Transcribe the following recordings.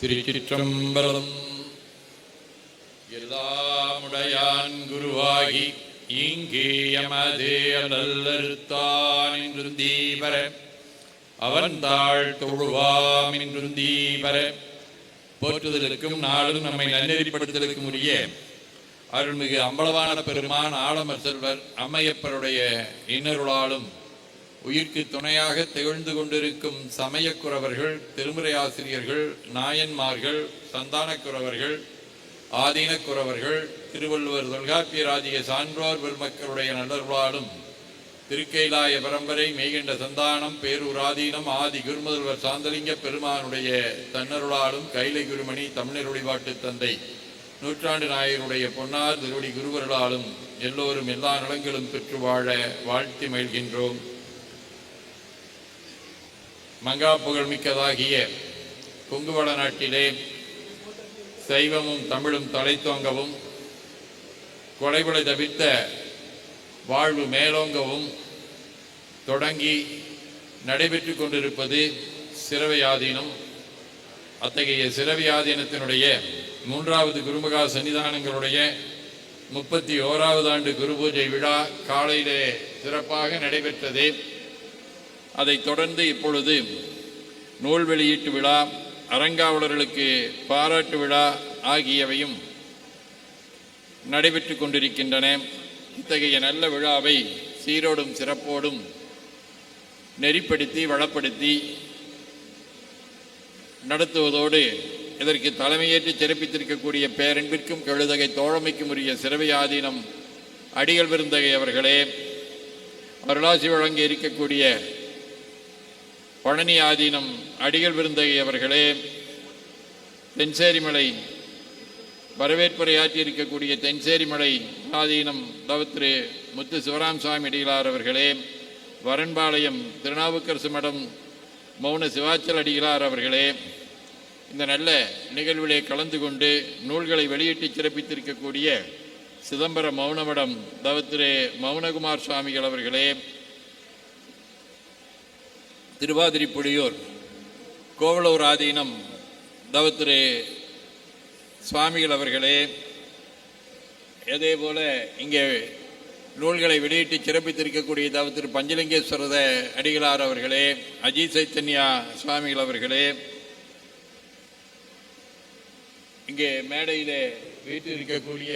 திருச்சிற்றம்பலம். எல்லாமுடையான் குருவாகி இங்கே எமதே நல்லருத்தான் என்று தீபர. அவன் தாழ் தொழுவாம் என்றும் தீபர. போற்றுதலுக்கும் நாளும் நம்மை நன்னெறிப்படுத்தலுக்கும் உரிய அருள்மிகு அம்பலவான பெருமான் ஆலமர் செல்வர் அம்மையப்பருடைய இன்னருளாலும் உயிர்க்கு துணையாக திகழ்ந்து கொண்டிருக்கும் சமயக்குறவர்கள் திருமுறை ஆசிரியர்கள் நாயன்மார்கள் சந்தானக்குறவர்கள் ஆதீனக்குறவர்கள் திருவள்ளுவர் தொல்காப்பியராஜிய சான்றோர் பெருமக்களுடைய நல்லர்களாலும் திருக்கைலாய பரம்பரை மெய்கண்ட சந்தானம் பேரூராதீனம் ஆதி குருமுதல்வர் சாந்தலிங்க பெருமானுடைய தன்னருளாலும் கைலை குருமணி தமிழர் வழிபாட்டு தந்தை நூற்றாண்டு நாயருடைய பொன்னார் திருவடி குருவர்களாலும் எல்லோரும் எல்லா நலங்களும் பெற்று வாழ வாழ்த்தி மகிழ்கின்றோம். மங்கா புகழ்மிக்கதாகிய குங்குவள நாட்டிலே சைவமும் தமிழும் தலைத்தோங்கவும் கொலைபுலை தவித்த வாழ்வு மேலோங்கவும் தொடங்கி நடைபெற்று கொண்டிருப்பது சிறவையாதீனம். அத்தகைய சிறவியாதீனத்தினுடைய மூன்றாவது குருமகா சன்னிதானங்களுடைய முப்பத்தி ஓராவது ஆண்டு குரு பூஜை விழா காலையிலே சிறப்பாக நடைபெற்றது. அதைத் தொடர்ந்து இப்பொழுது நூல் வெளியீட்டு விழா அறங்காவலர்களுக்கு பாராட்டு விழா ஆகியவையும் நடைபெற்று கொண்டிருக்கின்றன. இத்தகைய நல்ல விழாவை சீரோடும் சிறப்போடும் நெறிப்படுத்தி வளப்படுத்தி நடத்துவதோடு இதற்கு தலைமையேற்று சிறப்பித்திருக்கக்கூடிய பேரன்பிற்கும் கெழுதகை தோழமைக்கும் உரிய சிறவை ஆதீனம் அடிகள் விருந்தகை அவர்களே அருளாசி வழங்கி இருக்கக்கூடிய பழனி ஆதீனம் அடிகள் விருந்தகை அவர்களே தென்சேரிமலை வரவேற்புரையாற்றி இருக்கக்கூடிய தென்சேரிமலை ஆதீனம் தவத்திரு முத்து சிவராம் சுவாமி அடிகளார் அவர்களே வரன்பாளையம் திருநாவுக்கரசு மடம் மௌன சிவாச்சல் அடிகளார் அவர்களே இந்த நல்ல நிகழ்விலே கலந்து கொண்டு நூல்களை வெளியிட்டு சிறப்பித்திருக்கக்கூடிய சிதம்பரம் மௌனமடம் தவத்திரு மௌனகுமார் சுவாமிகள் அவர்களே திருவாதிரிப்புடியூர் கோவலூர் ஆதீனம் தவத்திரு சுவாமிகள் அவர்களே அதே போல இங்கே நூல்களை வெளியிட்டு சிறப்பித்திருக்கக்கூடிய தவத்திரு பஞ்சலிங்கேஸ்வரத அடிகளார் அவர்களே அஜித் சைத்தன்யா சுவாமிகள் அவர்களே இங்கே மேடையிலே வீட்டிருக்கக்கூடிய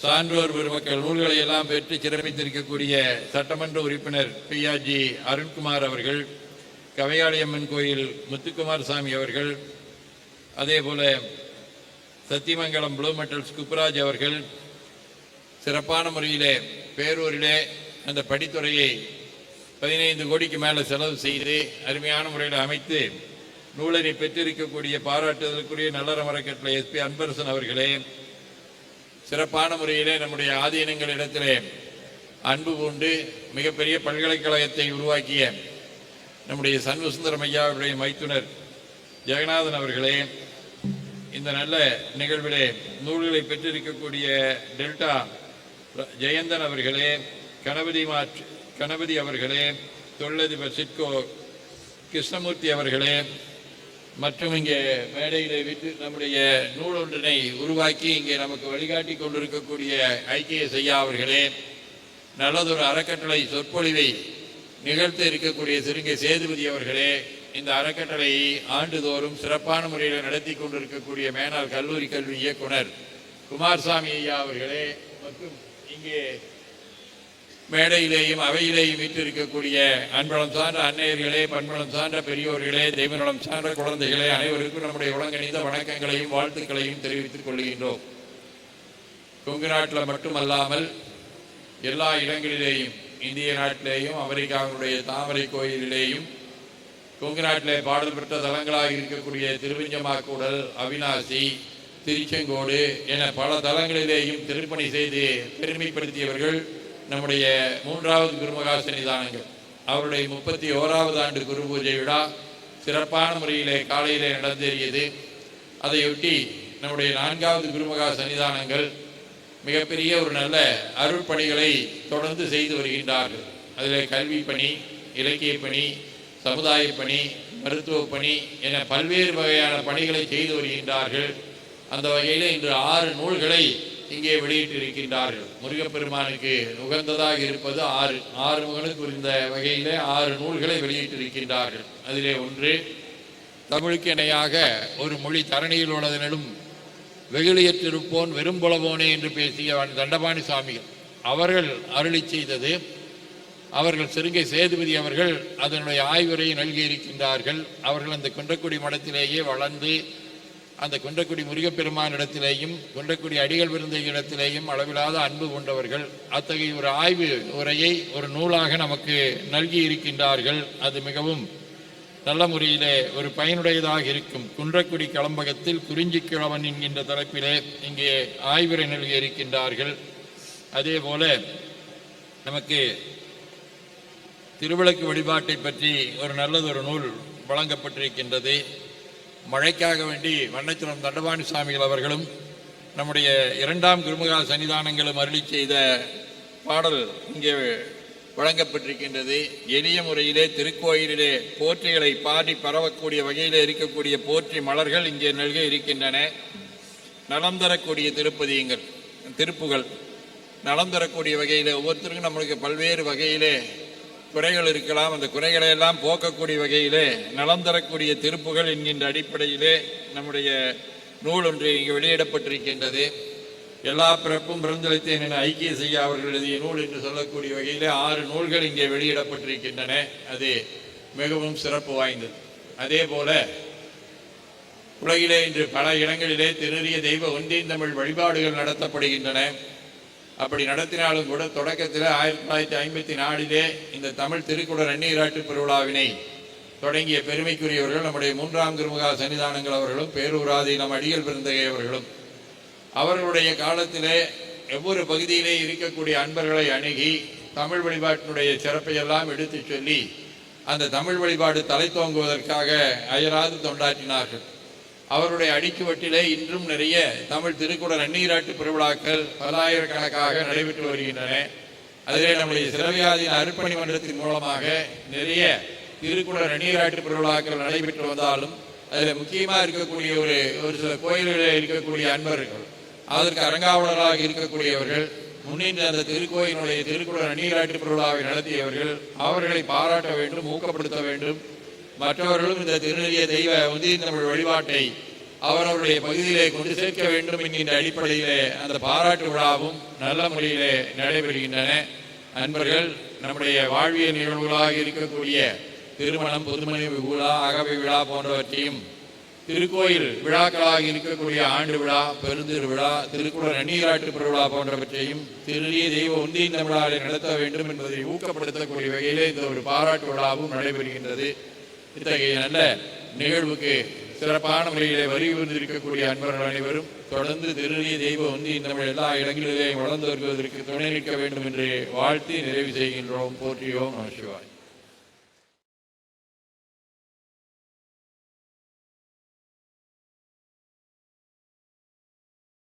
சான்றோர் பெருமக்கள் நூல்களை எல்லாம் பெற்று சிறப்பித்திருக்கக்கூடிய சட்டமன்ற உறுப்பினர் பிஆர்ஜி அருண்குமார் அவர்கள் கவையாளியம்மன் கோயில் முத்துக்குமார் சாமி அவர்கள் அதே போல் சத்தியமங்கலம் ப்ளூ மெட்டல்ஸ் குப்ராஜ் அவர்கள் சிறப்பான முறையிலே பேரூரிலே அந்த படித்துறையை பதினைந்து கோடிக்கு மேலே செலவு செய்து அருமையான முறையில் அமைத்து நூலனை பெற்றிருக்கக்கூடிய பாராட்டுதலுக்குரிய நல்லறமரக்கட்டளை எஸ்பி அன்பரசன் அவர்களே சிறப்பான முறையிலே நம்முடைய ஆதீனங்களிடத்திலே அன்பு கொண்டு மிகப்பெரிய பல்கலைக்கழகத்தை உருவாக்கிய நம்முடைய சண்முசுந்தரம் ஐயாவுடைய மைத்துனர் ஜெகநாதன் அவர்களே இந்த நல்ல நிகழ்விலே நூல்களை பெற்றிருக்கக்கூடிய டெல்டா ஜெயந்தன் அவர்களே கணபதி மாற்று கணபதி அவர்களே தொழிலதிபர் சிட்கோ கிருஷ்ணமூர்த்தி அவர்களே மற்றும் இங்கே மேடையிலே விட்டு நம்முடைய நூல் ஒன்றினை உருவாக்கி இங்கே நமக்கு வழிகாட்டி கொண்டிருக்கக்கூடிய ஐக்கிய செய்யா அவர்களே நல்லதொரு அறக்கட்டளை சொற்பொழிவை நிகழ்த்த இருக்கக்கூடிய சிறுங்கை சேதுபதி அவர்களே இந்த அறக்கட்டளையை ஆண்டுதோறும் சிறப்பான முறையில் நடத்தி கொண்டிருக்கக்கூடிய மேனார் கல்லூரி கல்வி இயக்குனர் குமாரசாமி ஐயா அவர்களே மற்றும் இங்கே மேடையிலேயும் அவையிலேயும் இருக்கக்கூடிய அன்பளம் சார்ந்த அன்னையர்களே பண்பளம் சார்ந்த பெரியோர்களே தெய்வநலம் சார்ந்த குழந்தைகளே அனைவருக்கும் நம்முடைய உலகணிந்த வணக்கங்களையும் வாழ்த்துக்களையும் தெரிவித்துக் கொள்கின்றோம். கொங்கு நாட்டில் மட்டுமல்லாமல் எல்லா இடங்களிலேயும் இந்திய நாட்டிலேயும் அமெரிக்காவுடைய தாமரை கோயிலிலேயும் கொங்கு நாட்டிலே பாடல் பெற்ற தலங்களாக இருக்கக்கூடிய திருவிஞ்சமாக்கூடல் அவினாசி திருச்செங்கோடு என பல தலங்களிலேயும் திருப்பணி செய்து பெருமைப்படுத்தியவர்கள் நம்முடைய மூன்றாவது குருமகா சன்னிதானங்கள். அவருடைய முப்பத்தி ஓராவது ஆண்டு குரு பூஜை விழா சிறப்பான முறையிலே காலையிலே நடந்தேறியது. அதையொட்டி நம்முடைய நான்காவது குருமகா சன்னிதானங்கள் மிகப்பெரிய ஒரு நல்ல அருட்பணிகளை தொடர்ந்து செய்து வருகின்றார்கள். அதில் கல்வி பணி இலக்கிய பணி சமுதாய பணி மருத்துவ பணி என பல்வேறு வகையான பணிகளை செய்து வருகின்றார்கள். அந்த வகையில் இன்று ஆறு நூல்களை இங்கே வெளியிட்டிருக்கின்றார்கள். முருகப்பெருமானுக்கு உகந்ததாக இருப்பது ஆறு ஆறு முகனுக்கு இருந்த வகையிலே ஆறு நூல்களை வெளியிட்டிருக்கின்றார்கள். அதிலே ஒன்று தமிழுக்கு இணையாக ஒரு மொழி தரணியில் உள்ளதனிலும் வெகுளியற்றிருப்போன் வெறும்புலவோனே என்று பேசிய தண்டபாணி சுவாமிகள். அவர்கள் அருளி செய்தது அவர்கள் சிறுங்கை சேதுபதி அவர்கள் அதனுடைய ஆய்வுரை நல்கியிருக்கின்றார்கள். அவர்கள் அந்த குன்றக்குடி மடத்திலேயே வளர்ந்து அந்த குன்றக்குடி முருகப்பெருமானிடத்திலேயும் குன்றக்குடி அடிகள் விருந்த இடத்திலேயும் அளவிலாத அன்பு கொண்டவர்கள் அத்தகைய ஒரு ஆய்வு உரையை ஒரு நூலாக நமக்கு நல்கி இருக்கின்றார்கள் அது மிகவும் நல்ல முறையிலே ஒரு பயனுடையதாக இருக்கும். குன்றக்குடி களம்பகத்தில் குறிஞ்சி கிழவன் என்கின்ற தலைப்பிலே இங்கே ஆய்வுரை நல்கி இருக்கின்றார்கள் அதே போல நமக்கு திருவிளக்கு வழிபாட்டை பற்றி ஒரு நல்லதொரு நூல் வழங்கப்பட்டிருக்கின்றது. மழைக்காக வேண்டி வண்ணச்சுரம் தண்டபாணி சுவாமிகள் அவர்களும் நம்முடைய இரண்டாம் குருமுகா சன்னிதானங்களும் அருளி செய்த பாடல் இங்கே வழங்கப்பட்டிருக்கின்றது. எளிய முறையிலே திருக்கோயிலிலே போற்றிகளை பாடி பரவக்கூடிய வகையிலே இருக்கக்கூடிய போற்றி மலர்கள் இங்கே நல்க இருக்கின்றன. நலம் தரக்கூடிய திருப்பதியங்கள் திருப்புகள். நலம் தரக்கூடிய வகையில் ஒவ்வொருத்தருக்கும் நம்மளுக்கு பல்வேறு வகையிலே குறைகள் இருக்கலாம். அந்த குறைகளை எல்லாம் போக்கக்கூடிய வகையிலே நலம் தரக்கூடிய திருப்புகள் என்கின்ற அடிப்படையிலே நம்முடைய நூல் ஒன்று இங்கு வெளியிடப்பட்டிருக்கின்றது. எல்லா பிறப்பும் பிறந்தளித்தேன் என ஐக்கிய செய்ய அவர்கள் எழுதிய நூல் என்று சொல்லக்கூடிய வகையிலே ஆறு நூல்கள் இங்கே வெளியிடப்பட்டிருக்கின்றன. அது மிகவும் சிறப்பு வாய்ந்தது. அதே போல உலகிலே இன்று பல இடங்களிலே திருறிய தெய்வ ஒன்றின் தமிழ் வழிபாடுகள் நடத்தப்படுகின்றன. அப்படி நடத்தினாலும் கூட தொடக்கத்தில் ஆயிரத்தி தொள்ளாயிரத்தி ஐம்பத்தி நாலிலே இந்த தமிழ் திருக்குடர் அந்நீராட்டு பெருவிழாவினை தொடங்கிய பெருமைக்குரியவர்கள் நம்முடைய மூன்றாம் திருமுகா சன்னிதானங்கள் அவர்களும் பேரூராதி நம் அடிகள் பிறந்தகை அவர்களும். அவர்களுடைய காலத்திலே ஒவ்வொரு பகுதியிலே இருக்கக்கூடிய அன்பர்களை அணுகி தமிழ் வழிபாட்டினுடைய சிறப்பை எல்லாம் எடுத்துச் சொல்லி அந்த தமிழ் வழிபாடு தலை தோங்குவதற்காக அயராது தொண்டாற்றினார்கள். அவருடைய அடிக்குவட்டிலே இன்றும் நிறைய தமிழ் திருக்குட நன்னீராட்டு பெருவிழாக்கள் பல்லாயிரக்கணக்காக நடைபெற்று வருகின்றன. அதிலே நம்முடைய சிறவியாதியின் அர்ப்பணி மன்றத்தின் மூலமாக நிறைய திருக்குட நன்னீராட்டு பெருவிழாக்கள் நடைபெற்று வந்தாலும் அதில் முக்கியமாக இருக்கக்கூடிய ஒரு ஒரு சில கோயில்களில் இருக்கக்கூடிய அன்பர்கள் அதற்கு அரங்காவலராக இருக்கக்கூடியவர்கள் முன்னின்று அந்த திருக்கோயிலுடைய திருக்குட நீராட்டு பெருவிழாவை நடத்தியவர்கள் அவர்களை பாராட்ட வேண்டும் ஊக்கப்படுத்த வேண்டும் மற்றவர்களும் இந்த திருநெல்லிய தெய்வ உதய தமிழ் வழிபாட்டை அவரவருடைய பகுதியிலே கொண்டு சேர்க்க வேண்டும் என்கின்ற அடிப்படையிலே அந்த பாராட்டு விழாவும் நல்ல முறையிலே நடைபெறுகின்றன. அன்பர்கள் நம்முடைய வாழ்வியல் நிகழ்வுகளாக இருக்கக்கூடிய திருமணம் பொதுமணி விழா அகவை விழா போன்றவற்றையும் திருக்கோயில் விழாக்களாக இருக்கக்கூடிய ஆண்டு விழா பெருந்திரு விழா திருக்குறள் நன்னீராட்டு பெருவிழா போன்றவற்றையும் திருநீ தெய்வ ஒன்றியின் தமிழாவை நடத்த வேண்டும் என்பதை ஊக்கப்படுத்தக்கூடிய வகையிலே இந்த ஒரு பாராட்டு விழாவும் நடைபெறுகின்றது. இத்தகைய நல்ல நிகழ்வுக்கு சிறப்பான முறையிலே வரி இருக்கக்கூடிய அன்பர்கள் அனைவரும் தொடர்ந்து திருநீ தெய்வ வந்து தமிழ் எல்லா இடங்களிலேயும் வளர்ந்து வருவதற்கு துணை நிற்க வேண்டும் என்று வாழ்த்தி நிறைவு செய்கின்றோம். போற்றியோம் நம சிவாய்.